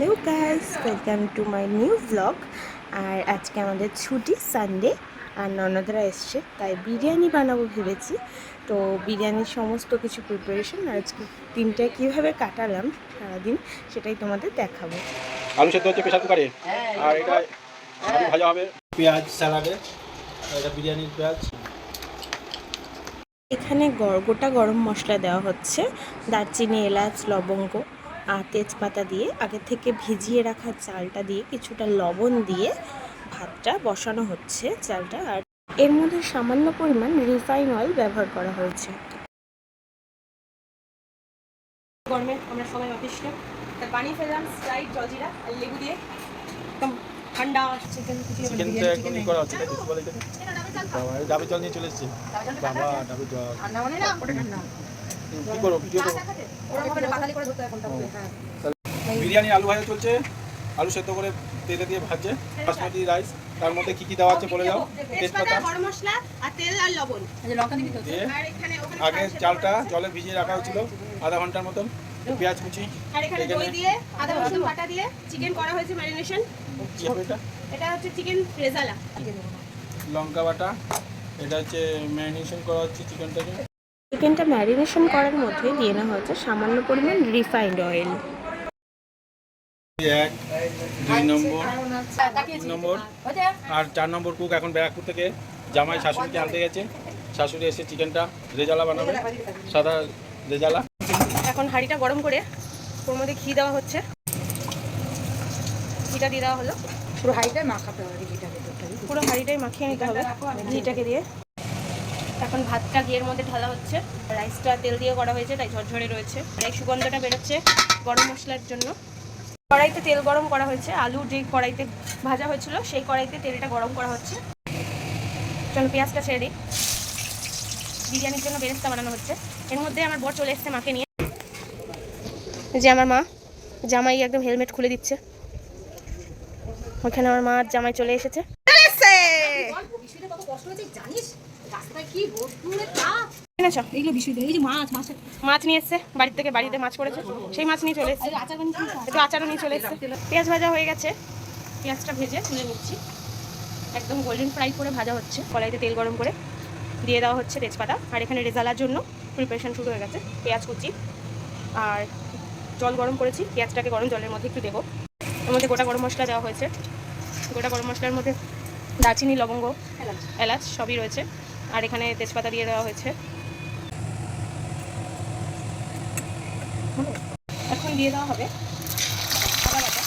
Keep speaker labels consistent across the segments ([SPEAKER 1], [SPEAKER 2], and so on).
[SPEAKER 1] Hello guys welcome to my new blog আর আজকে আমাদের ছুটি সানডে আর ননদরা এসছে তাই বিরিয়ানি বানাবো ভেবেছি। তো বিরিয়ানির সমস্ত কিছু প্রিপারেশন আর আজকে দিনটা কীভাবে কাটালাম সারাদিন সেটাই তোমাদের দেখাবো।
[SPEAKER 2] আলু সেদ্ধ হচ্ছে প্রেশার কুকারে। আর এটা ভাজা হবে। পেঁয়াজ স্যালাডে এটা বিরিয়ানির পেঁয়াজ।
[SPEAKER 1] এখানে গোটা গরম মশলা দেওয়া হচ্ছে। দারচিনি এলাচ লবঙ্গ। তেজপাতা দিয়ে আগে থেকে ভিজিয়ে রাখা চালটা দিয়ে কিছুটা লবণ দিয়ে ভাতটা বসানো হচ্ছে চালটা আর এর মধ্যে সামান্য পরিমাণ রিফাইন অয়েল ব্যবহার করা হয়েছে।
[SPEAKER 3] গরমে আমরা সবাই অফিসে তার বানিয়ে ফেললাম স্প্রাইট জলজিরা আর লেবু দিয়ে। একদম ঠান্ডা চিকেন
[SPEAKER 2] চিকেন তো এখন করা হচ্ছে বলে ডাবের জল নিয়ে চলে এসেছি বাবা ডাবের জল।
[SPEAKER 3] ঠান্ডা মানে না ঠান্ডা।
[SPEAKER 2] কি করব কি করব
[SPEAKER 3] পাতালি করে? ধরতে হয় কোনটা বলে, হ্যাঁ
[SPEAKER 2] বিরিয়ানি আলু ভাজা চলছে। আলু সেদ্ধ করে তেলে দিয়ে ভাজছে। বাসমতি রাইস তার মধ্যে কি কি দেওয়া আছে বলে যাও তেজপাতা
[SPEAKER 1] গরম মশলা আর তেল আর লবণ।
[SPEAKER 3] তো
[SPEAKER 2] দিয়ে
[SPEAKER 1] আর এখানে
[SPEAKER 2] আগে চালটা জলে ভিজিয়ে রাখা হয়েছিল আধা ঘণ্টার মতন। পেঁয়াজ কুচি।
[SPEAKER 1] আর এখানে দই দিয়ে আদা রসুন বাটা দিয়ে চিকেন করা হয়েছে ম্যারিনেশন
[SPEAKER 2] কি হবে এটা?
[SPEAKER 1] এটা হচ্ছে চিকেন রেজালা।
[SPEAKER 2] লঙ্কা বাটা। এটা হচ্ছে ম্যারিনেশন করা হচ্ছে চিকেনটাকে
[SPEAKER 1] চিকেনটা ম্যারিনেশন করার মধ্যে দিয়ে নেওয়া হচ্ছে সামান্য পরিমাণ রিফাইন্ড অয়েল।
[SPEAKER 2] এক দুই নম্বর নম্বর আর চার নম্বর কুক এখন ব্যারাকপুর থেকে জামাই শাশুড়িকে আনতে গেছে। শাশুড়ি এসে চিকেনটা রেজালা বানাবে সাদা রেজালা।
[SPEAKER 3] এখন হাঁড়িটা গরম করে ওর মধ্যে ঘি দেওয়া হচ্ছে। ঘিটা দিয়ে দেওয়া হলো। পুরো হাঁড়িটাই মাখাতে হবে ঘিটাকে পুরো হাঁড়িটাই মাখিয়ে নিতে হবে। ঘিটাকে দিয়ে। এখন ভাতটা ঘিয়ের মধ্যে ঢালা হচ্ছে। রাইসটা তেল দিয়ে করা হয়েছে তাই ঝরঝরে রয়েছে। এই সুগন্ধটা বেরোচ্ছে গরম মশলার জন্য। কড়াইতে তেল গরম করা হয়েছে। আলু যে কড়াইতে ভাজা হয়েছিল সেই কড়াইতে তেলটা গরম করা হচ্ছে। চলো পেঁয়াজটা ছেড়ে দিই। বিরিয়ানির জন্য বেরেস্তা বানানো হচ্ছে। এর মধ্যে আমার বর চলে এসছে মাকে নিয়ে। যে আমার মা জামাই একদম হেলমেট খুলে দিচ্ছে। ওখানে আমার মা আর জামাই চলে এসেছে। এনেছো? মাছ নিয়ে এসছে বাড়ি থেকে বাড়িতে মাছ করেছে সেই মাছ নিয়ে চলে এসছে। একটু আচারও নিয়ে চলে এসছে। পেঁয়াজ ভাজা হয়ে গেছে পেঁয়াজটা ভেজে তুলে নিচ্ছি। একদম গোল্ডেন ফ্রাই করে ভাজা হচ্ছে কড়াইতে তেল গরম করে দিয়ে দেওয়া হচ্ছে তেজপাতা। আর এখানে রেজালার জন্য প্রিপারেশন শুরু হয়ে গেছে পেঁয়াজ কুচি। আর জল গরম করেছি পেঁয়াজটাকে গরম জলের মধ্যে একটু দেবো। এর মধ্যে গোটা গরম মশলা দেওয়া হয়েছে। গোটা গরম মশলার মধ্যে দারচিনি লবঙ্গ এলাচ সবই রয়েছে। আর এখানে তেজপাতা দিয়ে দেওয়া হয়েছে। এখন দিয়ে দেওয়া হবে আদা বাটা।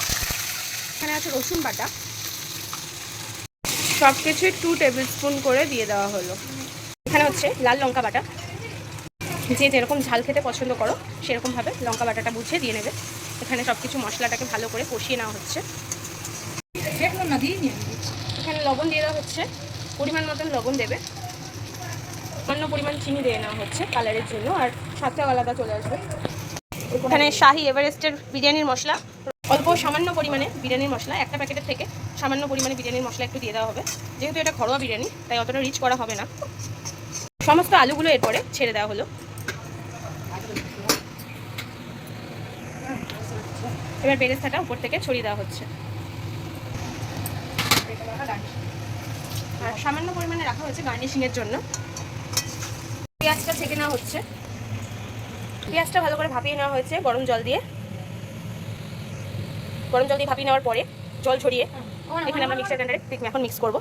[SPEAKER 3] এখানে আছে রসুন বাটা। সব কিছুই টু টেবিল স্পুন করে দিয়ে দেওয়া হলো। এখানে হচ্ছে লাল লঙ্কা বাটা। যে যেরকম ঝাল খেতে পছন্দ করো, সেরকমভাবে লঙ্কা বাটাটা বুঝিয়ে দিয়ে নেবে। এখানে সব কিছু মশলাটাকে ভালো করে কষিয়ে নেওয়া হচ্ছে। এখানে লবণ দিয়ে দেওয়া হচ্ছে। পরিমাণ মতন লবণ দেবে। অন্য পরিমাণ চিনি দিয়ে নেওয়া হচ্ছে কালারের জন্য, আর স্বাদটা আলাদা চলে আসবে। এখানে শাহি এভারেস্টের বিরিয়ানির মশলা, অল্প সামান্য পরিমাণে বিরিয়ানির মশলা, একটা প্যাকেটের থেকে সামান্য পরিমাণে বিরিয়ানির মশলা একটু দিয়ে দেওয়া হবে। যেহেতু এটা ঘরোয়া বিরিয়ানি, তাই অতটা রিচ করা হবে না। সমস্ত আলুগুলো এরপরে ছেড়ে দেওয়া হলো। এবার বেরেস্তাটা উপর থেকে ছড়িয়ে দেওয়া হচ্ছে। আর সামান্য পরিমাণে রাখা হয়েছে গার্নিশিংয়ের জন্য। পেঁয়াজটা থেকে নেওয়া হচ্ছে। পেঁয়াজটা ভালো করে ভাপিয়ে নেওয়া হয়েছে গরম জল দিয়ে। গরম জল দিয়ে ভাপিয়ে নেওয়ার পরে জল ছড়িয়ে এখানে আমরা মিক্সার গ্রাইন্ডারে এখন মিক্স করব।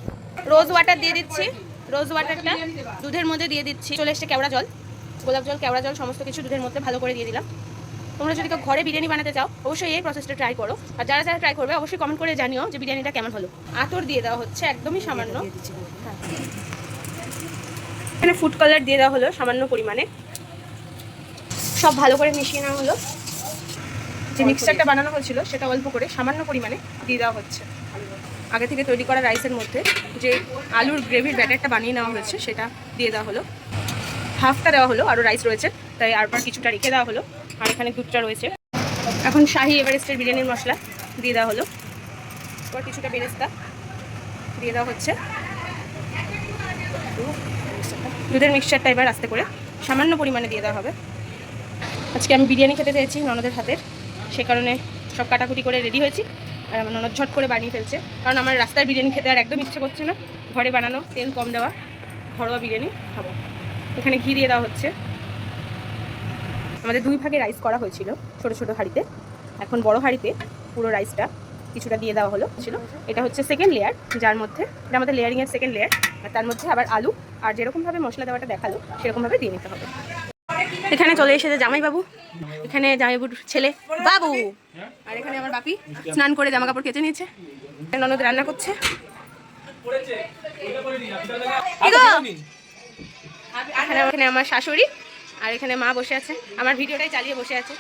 [SPEAKER 3] রোজ ওয়াটার দিয়ে দিচ্ছি। রোজ ওয়াটারটা দুধের মধ্যে দিয়ে দিচ্ছি। চলে এসছে কেওড়া জল। গোলাপ জল, কেওড়া জল, সমস্ত কিছু দুধের মধ্যে ভালো করে দিয়ে দিলাম। তোমরা যদি কেউ ঘরে বিরিয়ানি বানাতে চাও, অবশ্যই এই প্রসেসটা ট্রাই করো। আর যারা যারা ট্রাই করবে, অবশ্যই কমেন্ট করে জানিও যে বিরিয়ানিটা কেমন হলো। আতর দিয়ে দেওয়া হচ্ছে একদমই সামান্য। এখানে ফুড কালার দিয়ে দেওয়া হলো সামান্য পরিমাণে। সব ভালো করে মিশিয়ে নেওয়া হলো। যে মিক্সচারটা বানানো হয়েছিল, সেটা অল্প করে সামান্য পরিমাণে দিয়ে দেওয়া হচ্ছে। আগে থেকে তৈরি করা রাইসের মধ্যে যে আলুর গ্রেভির ব্যাটারটা বানিয়ে নেওয়া হয়েছে, সেটা দিয়ে দেওয়া হলো। হাফটা দেওয়া হলো, আরও রাইস রয়েছে, তাই আরবার কিছুটা রেখে দেওয়া হলো। আর এখানে দুধটা রয়েছে। এখন শাহি এভারেস্টের বিরিয়ানির মশলা দিয়ে দেওয়া হলো। কিছুটা বেরেস্তা দিয়ে দেওয়া হচ্ছে। দুধের মিক্সচারটা এবার আস্তে করে সামান্য পরিমাণে দিয়ে দেওয়া হবে। আজকে আমি বিরিয়ানি খেতে চেয়েছি ননদের হাতের, সে কারণে সব কাটাকুটি করে রেডি হয়েছি। আর আমার ননদ ঝট করে বানিয়ে ফেলছে, কারণ আমার রাস্তার বিরিয়ানি খেতে আর একদম ইচ্ছে করছে না। ঘরে বানানো, তেল কম দেওয়া, ঘরোয়া বিরিয়ানি খাব। এখানে ঘি দিয়ে দেওয়া হচ্ছে। আমাদের দুই ভাগে রাইস করা হয়েছিল ছোট ছোট হাঁড়িতে। এখন বড় হাঁড়িতে পুরো রাইসটা কিছুটা দিয়ে দেওয়া হলো ছিল। এটা হচ্ছে সেকেন্ড লেয়ার যার মধ্যে এটা আমাদের লেয়ারিংয়ের সেকেন্ড লেয়ার আর তার মধ্যে আবার আলু আর যেরকমভাবে মশলা দেওয়াটা দেখাল সেরকমভাবে দিয়ে নিতে হবে। এখানে চলে এসেছে জামাইবাবু এখানে জামাইবাবুর ছেলে বাবু আর এখানে আমার বাপি স্নান করে জামা কাপড় কেচে নিয়েছে। ননদ রান্না করছে। এখানে এখানে আমার শাশুড়ি আর এখানে মা বসে আছে। আমার ভিডিওটাই চালিয়ে বসে আছে।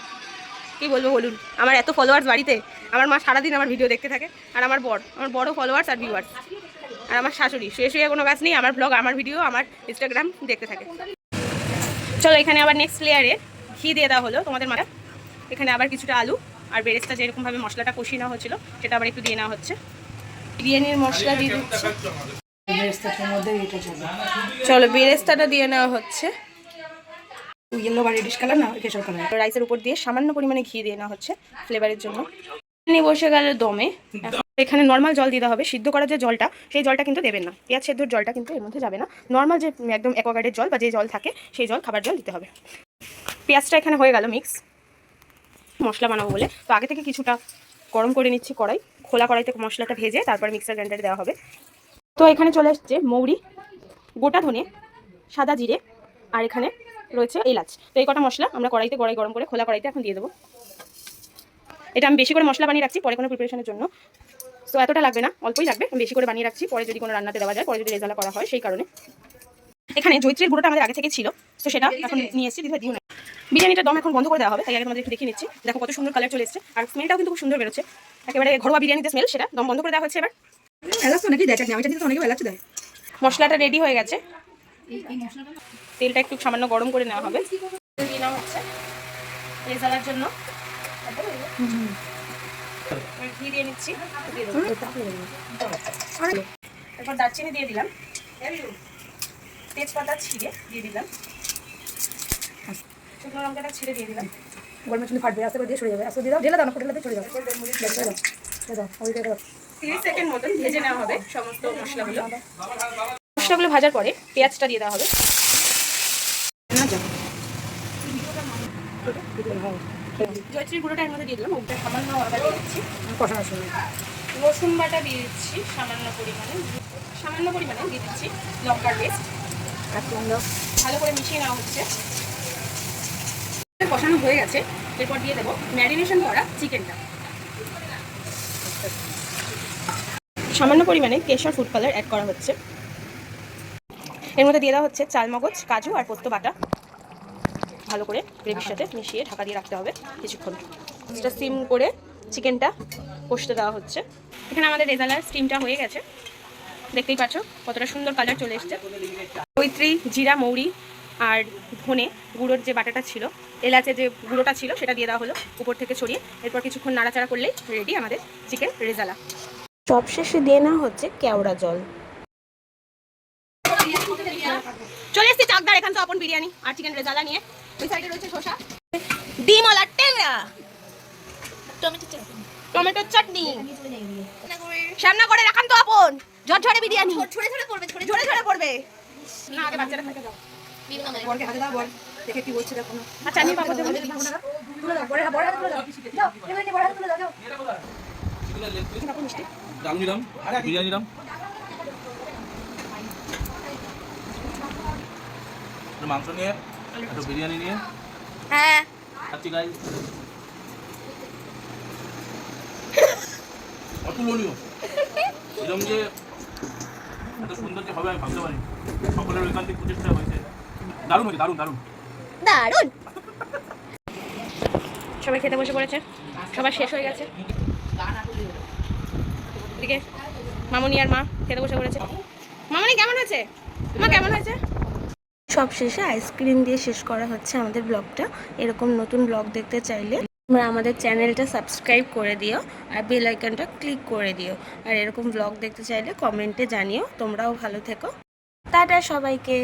[SPEAKER 3] কি বলব বলুন? আমার এত ফলোয়ার্স বাড়িতে। আমার মা সারাদিন আমার ভিডিও দেখতে থাকে আর আমার বড় আমার বড় ফলোয়ার্স আর ভিউয়ার্স আর আমার শাশুড়ি শুয়ে শুয়ে কোনো কাজ নেই আমার ব্লগ আমার ভিডিও আমার ইনস্টাগ্রাম দেখতে থাকে। চলো এখানে আবার নেক্সট লেয়ারে ঘি দিয়ে দেওয়া হলো তোমাদের মাথা এখানে আবার কিছুটা আলু আর বেরেস্তা যেরকমভাবে মশলাটা কষিয়ে নেওয়া হচ্ছিল সেটা আবার একটু দিয়ে নেওয়া হচ্ছে। বিরিয়ানির মশলা দিয়ে দিচ্ছে। চলো বেরেস্তাটা দিয়ে নেওয়া হচ্ছে।
[SPEAKER 4] ইয়েলো বা রেডিশ কালার না কেশর কালার
[SPEAKER 3] রাইসের উপর দিয়ে সামান্য পরিমাণে ঘি দিয়ে নেওয়া হচ্ছে ফ্লেভারের জন্য। নিয়ে বসে গেল দমে। এখানে নর্মাল জল দিতে হবে সিদ্ধ করার যে জলটা সেই জলটা কিন্তু দেবেন না। পেঁয়াজ সেদ্ধর জলটা কিন্তু এর মধ্যে যাবে না। নর্মাল যে একদম অ্যাকোয়াগার্ডের জল বা যে জল থাকে সেই জল খাবার জল দিতে হবে। পেঁয়াজটা এখানে হয়ে গেল মিক্স মশলা বানাবো বলে। তো আগে থেকে কিছুটা গরম করে নিচ্ছি কড়াই। খোলা কড়াইতে মশলাটা ভেজে তারপর মিক্সার গ্রাইন্ডারে দেওয়া হবে। তো এখানে চলে আসছে মৌরি গোটা ধনে সাদা জিরে আর এখানে রয়েছে এলাচ। তো এই কটা মশলা আমরা কড়াইতে কড়াই গরম করে খোলা কড়াইতে এখন দিয়ে দেবো। এটা আমি বেশি করে মশলা বানিয়ে রাখছি পরে কোনো প্রিপারেশনের জন্য। সো এতটা লাগবে না অল্পই লাগবে আমি বেশি করে বানিয়ে রাখছি পরে যদি কোনো রান্নাতে দেওয়া যায় পরে যদি রেজালা করা হয় সেই কারণে। এখানে জৈত্রীর গুঁড়োটা আমাদের আগে থেকে ছিল তো সেটা এখন নিয়ে এসেছি দিও না। বিরিয়ানিটা দম এখন বন্ধ করে দেওয়া হবে তাই আগে তোমাদের একটু দেখিয়ে নিচ্ছি। দেখো কত সুন্দর কালার চলে এসেছে আর স্মেলটাও কিন্তু খুব সুন্দর বেরোচ্ছে। একেবারে ঘরোয়া বিরিয়ানিতে স্মেল সেটা দম বন্ধ করে দেওয়া হচ্ছে এবার।
[SPEAKER 4] এলাচ নাকি দেয়? আমি চাটনি তো অনেকে এলাচ দেয়।
[SPEAKER 3] মশলাটা রেডি হয়ে গেছে। তেলটা একটু সামান্য গরম করে নেওয়া হবে। তেল দিয়ে নেওয়া হচ্ছে। রেজালার জন্য ঘি দিয়ে নিচ্ছি। এরপর দারচিনি দিয়ে দিলাম। তেজপাতা ছিঁড়ে দিয়ে দিলাম। শুকনো লঙ্কাটা ছিঁড়ে দিয়ে দিলাম।
[SPEAKER 4] গরমের জন্য ফাটবে আস্তে করে দিয়ে সরে যাবে। আস্তে দিয়ে দাও ঢেলে দাও না ঢেলে চলে যাবে দাও ওইটা দাও।
[SPEAKER 3] তিরিশ সেকেন্ড মতন ভেজে নেওয়া হবে সমস্ত মশলাগুলো। মশলাগুলো ভাজার পরে পেঁয়াজটা দিয়ে দেওয়া হবে।
[SPEAKER 4] না যাও
[SPEAKER 3] জয়ত্রীর গুঁড়োটা এর মধ্যে দিয়ে দিলাম। ওটা সামান্য আদা দিয়ে দিচ্ছি।
[SPEAKER 4] কষানোর সময়
[SPEAKER 3] রসুন বাটা দিয়ে দিচ্ছি সামান্য পরিমাণে। সামান্য পরিমাণে দিয়ে দিচ্ছি লঙ্কার পেস্ট।
[SPEAKER 4] দাও।
[SPEAKER 3] ভালো করে মিশিয়ে নেওয়া হচ্ছে। কষানো হয়ে গেছে। এরপর দিয়ে দেবো ম্যারিনেশন করা চিকেনটা। সামান্য পরিমাণে কেশর ফুড কালার অ্যাড করা হচ্ছে। এর মধ্যে দিয়ে দেওয়া হচ্ছে চালমগজ কাজু আর পোস্ত বাটা। ভালো করে গ্রেভির সাথে মিশিয়ে ঢাকা দিয়ে রাখতে হবে কিছুক্ষণ। সেটা সিম করে চিকেনটা কষতে দেওয়া হচ্ছে। এখানে আমাদের রেজালার স্টিমটা হয়ে গেছে। দেখতেই পাচ্ছ কতটা সুন্দর কালার চলে এসছে। কৈত্রী জিরা, মৌরি আর ধনে গুঁড়োর যে বাটাটা ছিল এলাচে যে গুঁড়োটা ছিল, সেটা দিয়ে দেওয়া হলো উপর থেকে ছড়িয়ে। এরপর কিছুক্ষণ নাড়াচাড়া করলেই রেডি আমাদের চিকেন রেজালা।
[SPEAKER 1] সবশেষে দিয়ে নেওয়া হচ্ছে কেওড়া জল।
[SPEAKER 3] চলে এসেছি চাকদার, এখান তো আপন বিরিয়ানি আর চিকেন রেজালা নিয়ে। ওই সাইডে রয়েছে শসা। ডিম আর ট্যাংরা। টমেটোর চাটনি। সামনা করে রাখান তো আপন। ঝরঝরে বিরিয়ানি।
[SPEAKER 5] ঝরে ঝরে পড়বে ঝরে
[SPEAKER 3] ঝরে ঝরে পড়বে। না আগে বাচ্চারা থাকে দাও।
[SPEAKER 4] বরকে হাতে দাও বল। দেখে কি বলছে দেখো না।
[SPEAKER 3] আর চাটনি পাপড়
[SPEAKER 4] তুলে দাও বড় বড় তুলে দাও। যাও এমনি বড় তুলে দাও যাও।
[SPEAKER 2] ডাল নিলাম বিরিয়ানি নিলাম। মাংস নিয়ে একটু বিরিয়ানি নিয়ে?
[SPEAKER 5] হ্যাঁ।
[SPEAKER 2] খাচ্ছি অতুলনীয়। এরকম যে এত সুন্দর যে হবে আমি ভাবতে পারি সকলের ঐকান্তিক প্রচেষ্টা হয়েছে। দারুণ হয়েছে দারুণ দারুণ।
[SPEAKER 5] দারুণ
[SPEAKER 3] সবাই খেতে বসে পড়েছে। সবার শেষ হয়ে গেছে। এদিকে মামুনি আর মা খেতে বসে পড়েছে। মামনি কেমন হয়েছে? মা কেমন হয়েছে?
[SPEAKER 1] সবশেষে আইসক্রিম দিয়ে শেষ করা হচ্ছে আমাদের ব্লগটা এরকম নতুন ব্লগ দেখতে চাইলে তোমরা আমাদের চ্যানেলটা সাবস্ক্রাইব করে দিও আর বেল আইকনটা ক্লিক করে দিও। আর এরকম ব্লগ দেখতে চাইলে কমেন্টে জানিও। তোমরাও ভালো থেকো। টাটা সবাইকে।